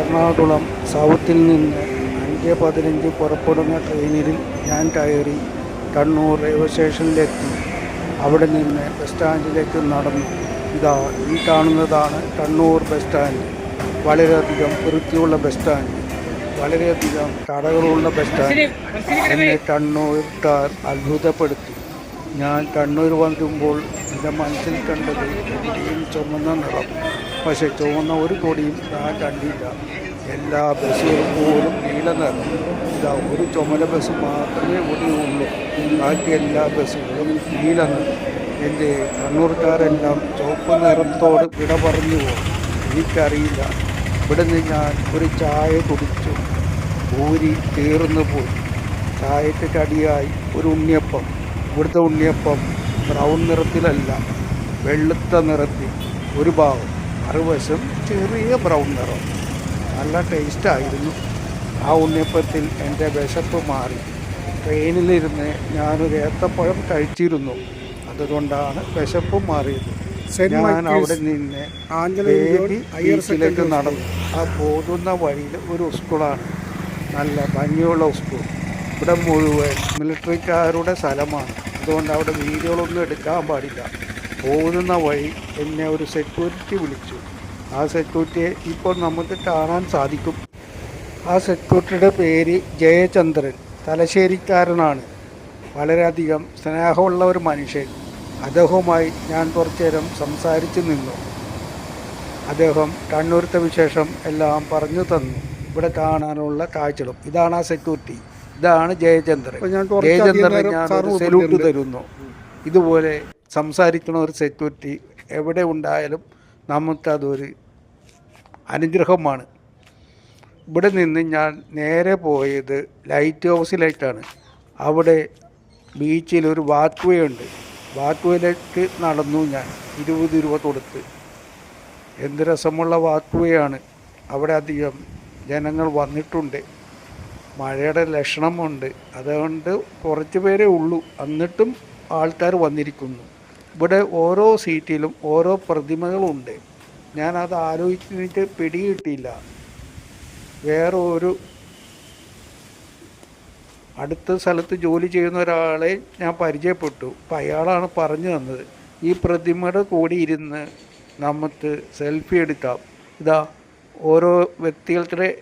എറണാകുളം സൗത്തിൽ നിന്ന് അഞ്ച് പതിനഞ്ച് പുറപ്പെടുന്ന ട്രെയിനിൽ ഞാൻ കയറി കണ്ണൂർ റെയിൽവേ സ്റ്റേഷനിലെത്തി അവിടെ നിന്ന് ബസ് സ്റ്റാൻഡിലേക്ക് നടന്നു. ഇതാ ഈ കാണുന്നതാണ് കണ്ണൂർ ബസ് സ്റ്റാൻഡ് വളരെയധികം വൃത്തിയുള്ള ബസ് സ്റ്റാൻഡ് വളരെയധികം കടകളുള്ള ബസ് സ്റ്റാൻഡ് എന്നെ കണ്ണൂർക്കാർ അത്ഭുതപ്പെടുത്തി. ഞാൻ കണ്ണൂർ വന്നുമ്പോൾ എന്റെ മനസ്സിൽ കണ്ടത് കൊടിയും ചുമന്ന നിറം. പക്ഷേ ചുവന്ന ഒരു കൊടിയും ഞാൻ കണ്ടില്ല. എല്ലാ ബസ്സുകളും പോലും നീല നിറം. ഇതാ ഒരു ചുമല ബസ് മാത്രമേ ഒടിയുള്ളൂ ബാക്കി എല്ലാ ബസ്സുകളും നീല നിറം. എന്റെ കണ്ണൂർക്കാരെല്ലാം ചുവപ്പ് നിറത്തോട് വിട പറഞ്ഞു പോകും. എനിക്കറിയില്ല. ഇവിടെ നിന്ന് ഞാൻ ഒരു ചായ കുടിച്ചു. ഊരി തീർന്നു പോയി. ചായക്ക് കടിയായി ഒരു ഉണ്ണിയപ്പം. ഇവിടുത്തെ ഉണ്ണിയപ്പം ബ്രൗൺ നിറത്തിലല്ല വെളുത്ത നിറത്തിൽ ഒരു ഭാഗം. മറുവശം ചെറിയ ബ്രൗൺ നിറം. നല്ല ടേസ്റ്റായിരുന്നു ആ ഉണ്ണിയപ്പത്തിൽ എന്റെ വിശപ്പ് മാറി. ട്രെയിനിലിരുന്ന് ഞാനൊരു ഏത്തപ്പഴം കഴിച്ചിരുന്നു. അതുകൊണ്ടാണ് വിശപ്പ് മാറിയത്. ഞാൻ അവിടെ നിന്ന് ബേബി ബീച്ചിലേക്ക് നടന്നു. ആ പോകുന്ന വഴിയിൽ ഒരു സ്കൂളാണ് നല്ല ഭംഗിയുള്ള സ്കൂൾ ഇവിടെ മുഴുവൻ മിലിറ്ററിക്കാരുടെ സ്ഥലമാണ്. അതുകൊണ്ട് അവിടെ വീഡിയോകളൊന്നും എടുക്കാൻ പാടില്ല. പോകുന്ന വഴി എന്നെ ഒരു സെക്യൂരിറ്റി വിളിച്ചു. ആ സെക്യൂരിറ്റിയെ ഇപ്പോൾ നമുക്ക് കാണാൻ സാധിക്കും. ആ സെക്യൂരിറ്റിയുടെ പേര് ജയചന്ദ്രൻ. തലശ്ശേരിക്കാരനാണ്. വളരെയധികം സ്നേഹമുള്ള ഒരു മനുഷ്യൻ. അദ്ദേഹവുമായി ഞാൻ കുറച്ചു നേരം സംസാരിച്ചു നിന്നു. അദ്ദേഹം കണ്ണൂരത്തെ വിശേഷം എല്ലാം പറഞ്ഞു തന്നു. ഇവിടെ കാണാനുള്ള കാഴ്ചകളും. ഇതാണ് ആ സെക്യൂരിറ്റി ഇതാണ് ജയചന്ദ്രൻ. ജയചന്ദ്രൻ ഞാൻ സെലൂട്ട് തരുന്നു. ഇതുപോലെ സംസാരിക്കുന്ന ഒരു സെക്യൂരിറ്റി എവിടെ ഉണ്ടായാലും നമുക്കതൊരു അനുഗ്രഹമാണ്. ഇവിടെ നിന്ന് ഞാൻ നേരെ പോയത് ലൈറ്റ് ഹൗസിലേക്കാണ് അവിടെ ബീച്ചിൽ ഒരു വാക്ക് വേ ഉണ്ട് നടന്നു ഞാൻ. ഇരുപത് രൂപ കൊടുത്ത്. എന്ത് രസമുള്ള വാക്വയാണ് അവിടെ അധികം ജനങ്ങൾ വന്നിട്ടുണ്ട്. മഴയുടെ ലക്ഷണമുണ്ട്. അതുകൊണ്ട് കുറച്ച് പേരേ ഉള്ളൂ. എന്നിട്ടും ആൾക്കാർ വന്നിരിക്കുന്നു. ഇവിടെ ഓരോ സീറ്റിലും ഓരോ പ്രതിമകളുണ്ട്. ഞാനത് ആലോചിച്ചിട്ട് പിടികിട്ടിയില്ല. വേറെ ഒരു അടുത്ത സ്ഥലത്ത് ജോലി ചെയ്യുന്ന ഒരാളെ ഞാൻ പരിചയപ്പെട്ടു. അപ്പം അയാളാണ് പറഞ്ഞു തന്നത് ഈ പ്രതിമയുടെ കൂടി ഇരുന്ന് നമുക്ക് സെൽഫി എടുക്കാം. ഇതാ ഓരോ വ്യക്തികളുടെ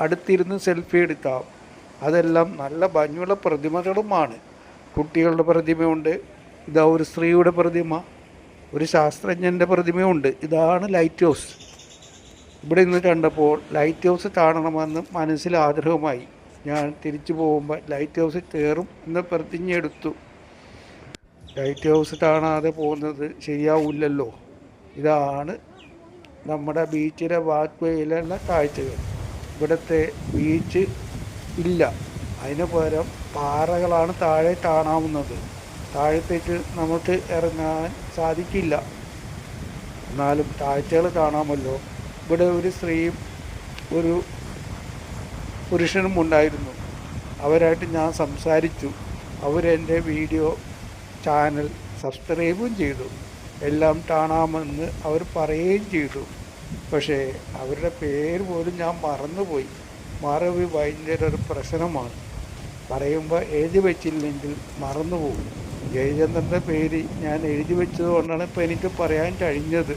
അടുത്തിരുന്ന് സെൽഫി എടുക്കാം. അതെല്ലാം നല്ല ഭംഗിയുള്ള പ്രതിമകളുമാണ്. കുട്ടികളുടെ പ്രതിമയുണ്ട്. ഇതാ ഒരു സ്ത്രീയുടെ പ്രതിമ. ഒരു ശാസ്ത്രജ്ഞന്റെ പ്രതിമയുണ്ട്. ഇതാണ് ലൈറ്റ് ഹൗസ് ഇവിടെ നിന്ന് കണ്ടപ്പോൾ ലൈറ്റ് ഹൗസ് കാണണമെന്ന് മനസ്സിൽ ആഗ്രഹമായി ഞാൻ തിരിച്ചു പോകുമ്പോൾ ലൈറ്റ് ഹൗസിൽ കയറും എന്ന് പ്രതിജ്ഞയെടുത്തു ലൈറ്റ് ഹൗസ് കാണാതെ പോകുന്നത് ശരിയാവില്ലല്ലോ. ഇതാണ് നമ്മുടെ ബീച്ചിലെ വാക്വേയിലുള്ള കാഴ്ചകൾ. ഇവിടുത്തെ ബീച്ച് ഇല്ല. അതിന് പകരം പാറകളാണ് താഴെ കാണാവുന്നത് താഴത്തേക്ക് നമുക്ക് ഇറങ്ങാൻ സാധിക്കില്ല. എന്നാലും താഴ്ചകൾ കാണാമല്ലോ. ഇവിടെ ഒരു സ്ത്രീയും ഒരു പുരുഷനും ഉണ്ടായിരുന്നു. അവരായിട്ട് ഞാൻ സംസാരിച്ചു. അവരെന്റെ വീഡിയോ ചാനൽ സബ്സ്ക്രൈബും ചെയ്തു. എല്ലാം കാണാമെന്ന് അവർ പറയുകയും ചെയ്തു. പക്ഷേ അവരുടെ പേര് പോലും ഞാൻ മറന്നുപോയി. മറവി ഒരു പ്രശ്നമാണ്. പറയുമ്പോൾ എഴുതി വെച്ചില്ലെങ്കിൽ മറന്നുപോകും. ജയചന്ദ്രന്റെ പേര് ഞാൻ എഴുതി വെച്ചത് കൊണ്ടാണ് ഇപ്പോൾ എനിക്ക് പറയാൻ കഴിഞ്ഞത്.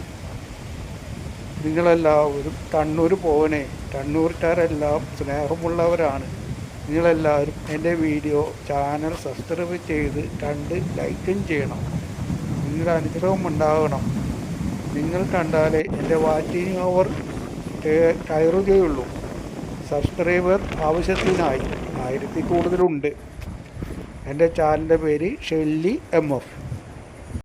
നിങ്ങളെല്ലാവരും കണ്ണൂർ പോകണേ കണ്ണൂർക്കാരെല്ലാം സ്നേഹമുള്ളവരാണ്. നിങ്ങളെല്ലാവരും എന്റെ വീഡിയോ ചാനൽ സബ്സ്ക്രൈബ് ചെയ്ത് കണ്ട് ലൈക്കും ചെയ്യണം. നിങ്ങളുടെ അനുഗ്രഹം ഉണ്ടാകണം. നിങ്ങൾ കണ്ടാലേ എന്റെ വാച്ചിങ് ഓവർ കയറുകയുള്ളൂ. സബ്സ്ക്രൈബർ ആവശ്യത്തിനായി ആയിരത്തി കൂടുതലുണ്ട്. എന്റെ ചാനലിന്റെ പേര് ഷെല്ലി എം എഫ്.